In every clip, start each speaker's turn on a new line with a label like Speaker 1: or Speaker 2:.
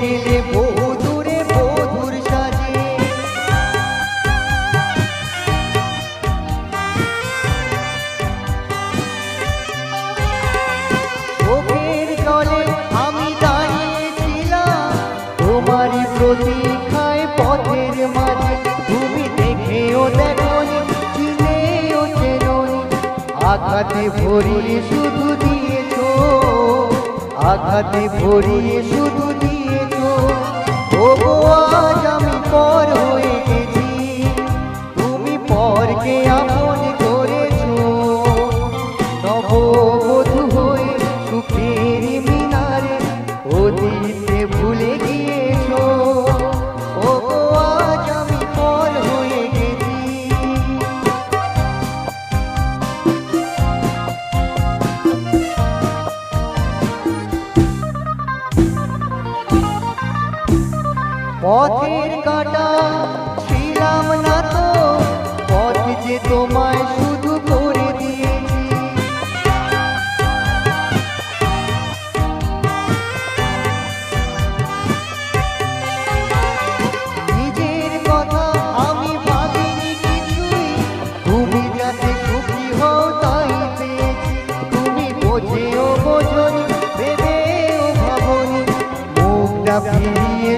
Speaker 1: গেলে বহু দূরে সাজে। চোখের জলে আমি দাঁড়িয়েছিলাম পথের আঘাতে ভরিয়ে শুধু দিয়েছ, আঘাতে ভরিয়ে শুধু O bu পথের কাটা ছিলাম না তো পথ যে তোমায় শুধু করে দিয়েছি। নিজের কথা আমি ভাবিনি কিছুই, তুমি যাতে সুখী হও তাই পেয়েছি। তুমি বোঝেও বোঝনি, ভেবেও ভাবনি, মুখটা ফিরিয়ে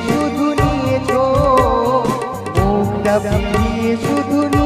Speaker 1: মুখটা ফিরিয়ে শুধু